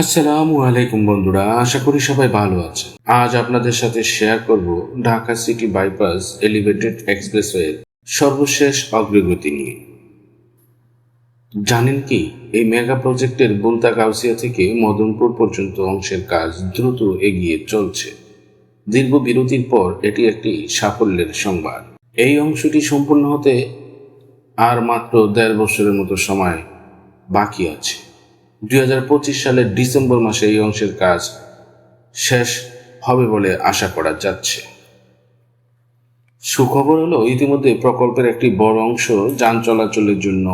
আসসালামু আলাইকুম বন্ধুরা, আশা করি সবাই ভালো আছেন। আজ আপনাদের সাথে শেয়ার করব ঢাকা সিটি বাইপাস এলিভেটেড এক্সপ্রেসওয়ের সর্বশেষ অগ্রগতি নিয়ে। জানেন কি, এই মেগা প্রজেক্টের বুলতা গাউসিয়া থেকে মদনপুর পর্যন্ত অংশের কাজ দ্রুত এগিয়ে চলছে। দীর্ঘ বিরতির পর এটি একটি সাফল্যের সংবাদ। এই অংশটি সম্পূর্ণ হতে আর মাত্র দেড় বছরের মতো সময় বাকি আছে। দুই হাজার পঁচিশ সালের ডিসেম্বর মাসে এই অংশের কাজ শেষ হবে বলে আশা করা যাচ্ছে। সুখবর হলো, ইতিমধ্যে প্রকল্পের একটি বড় অংশ যান চলাচলের জন্য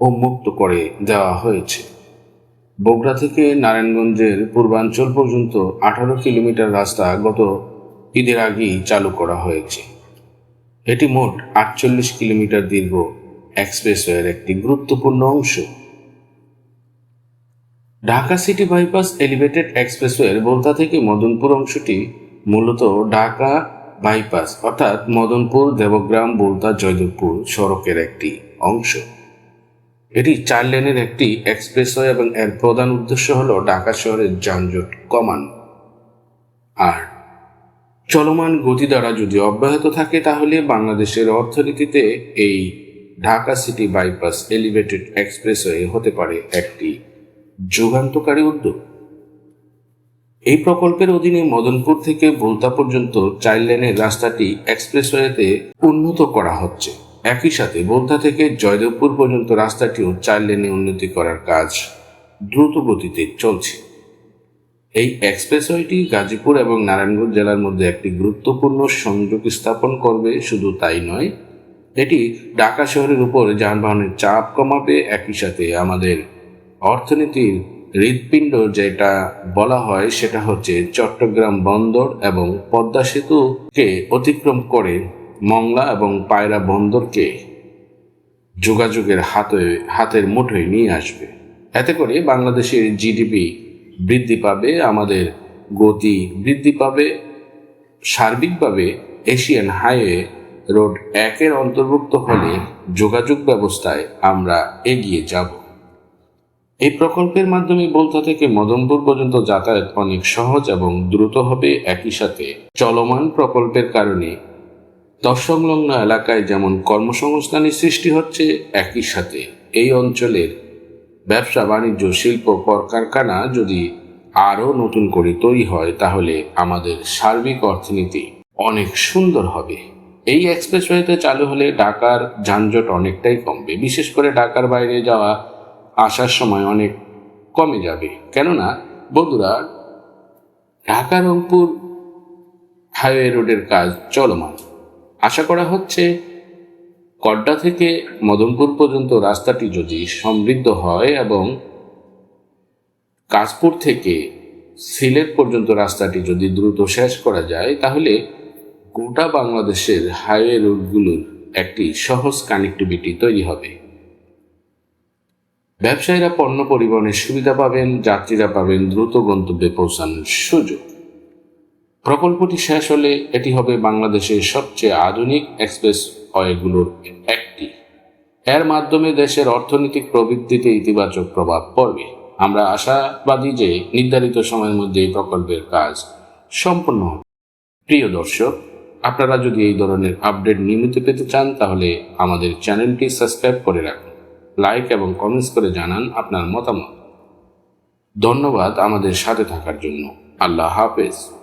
উন্মুক্ত করে দেওয়া হয়েছে। বগুড়া থেকে নারায়ণগঞ্জের পূর্বাঞ্চল পর্যন্ত আঠারো কিলোমিটার রাস্তা গত ঈদের আগেই চালু করা হয়েছে। এটি মোট আটচল্লিশ কিলোমিটার দীর্ঘ এক্সপ্রেসওয়ের একটি গুরুত্বপূর্ণ অংশ। ঢাকা সিটি বাইপাস এলিভেটেড এক্সপ্রেসওয়ের বোলতা থেকে মদনপুর অংশটি মূলত ঢাকা বাইপাস, অর্থাৎ মদনপুর, দেবগ্রাম, বোলতা, জয়দেবপুর সড়কের একটি অংশ। এটি চার লেনের একটি এক্সপ্রেসওয়ে এবং এর প্রধান উদ্দেশ্য হল ঢাকা শহরের যানজট কমানো। আর চলমান গতি দ্বারা যদি অব্যাহত থাকে, তাহলে বাংলাদেশের অর্থনীতিতে এই Dhaka city bypass elevated expressway হতে পারে একটি যুগান্তকারী উদ্যোগ এই প্রকল্পের অধীনে মদনপুর থেকে বোলতা পর্যন্ত চাইল্ড লাইনের রাস্তাটি এক্সপ্রেসওয়েতে উন্নত করা হচ্ছে। একই সাথে বোলতা থেকে জয়দেবপুর পর্যন্ত রাস্তাটিও চাইল্ড লেনে উন্নতি করার কাজ দ্রুত গতিতে চলছে। এই এক্সপ্রেসওয়েটি গাজীপুর এবং নারায়ণগঞ্জ জেলার মধ্যে একটি গুরুত্বপূর্ণ সংযোগ স্থাপন করবে, শুধু তাই নয়, এটি ঢাকা শহরের উপর যানবাহনের চাপ কমাবে। একই সাথে আমাদের অর্থনীতির হৃৎপিণ্ড যেটা বলা হয় সেটা হচ্ছে চট্টগ্রাম বন্দর এবং পদ্মা সেতুকে অতিক্রম করে মংলা এবং পায়রা বন্দরকে যোগাযোগের হাতে, হাতের মুঠোয় নিয়ে আসবে। এতে করে বাংলাদেশের জিডিপি বৃদ্ধি পাবে, আমাদের গতি বৃদ্ধি পাবে। সার্বিকভাবে এশিয়ান হাইওয়ে রোড একের অন্তর্ভুক্ত হলে যোগাযোগ ব্যবস্থায় আমরা এগিয়ে যাব। এই প্রকল্পের মাধ্যমে বোলতা থেকে মদনপুর পর্যন্ত যাতায়াত অনেক সহজ এবং দ্রুত হবে একই সাথে চলমান প্রকল্পের কারণে। তৎসংলগ্ন এলাকায় যেমন কর্মসংস্থানের সৃষ্টি হচ্ছে, একই সাথে এই অঞ্চলের ব্যবসা বাণিজ্য, শিল্প, কলকারখানা যদি আরও নতুন করে তৈরি হয়, তাহলে আমাদের সার্বিক অর্থনীতি অনেক সুন্দর হবে। এই এক্সপ্রেসওয়েতে চালু হলে ঢাকার যানজট অনেকটাই কমবে, বিশেষ করে ঢাকার বাইরে যাওয়া আসার সময় অনেক কমে যাবে। কেননা, বন্ধুরা, ঢাকা রংপুর হাইওয়ে রোডের কাজ চলমান। আশা করা হচ্ছে, কড্ডা থেকে মদনপুর পর্যন্ত রাস্তাটি যদি সমৃদ্ধ হয় এবং কাশপুর থেকে সিলেট পর্যন্ত রাস্তাটি যদি দ্রুত শেষ করা যায়, তাহলে গোটা বাংলাদেশের হাইওয়ে রুটগুলোর একটি সহজ কানেক্টিভিটি তৈরি হবে। ব্যবসায়ীরা পণ্য পরিবহনের সুবিধা পাবেন, যাত্রীরা পাবেন দ্রুত গন্তব্যে পৌঁছানোর সুযোগ। প্রকল্পটি শেষ হলে এটি হবে বাংলাদেশের সবচেয়ে আধুনিক এক্সপ্রেস ওয়েগুলোর একটি। এর মাধ্যমে দেশের অর্থনৈতিক প্রবৃদ্ধিতে ইতিবাচক প্রভাব পড়বে। আমরা আশাবাদী যে নির্ধারিত সময়ের মধ্যে এই প্রকল্পের কাজ সম্পন্ন হবে। প্রিয় দর্শক, আপনারা যদি এই ধরনের আপডেট নিয়মিত পেতে চান, তাহলে আমাদের চ্যানেলটি সাবস্ক্রাইব করে রাখুন। লাইক এবং কমেন্টস করে জানান আপনার মতামত। ধন্যবাদ আমাদের সাথে থাকার জন্য। আল্লাহ হাফেজ।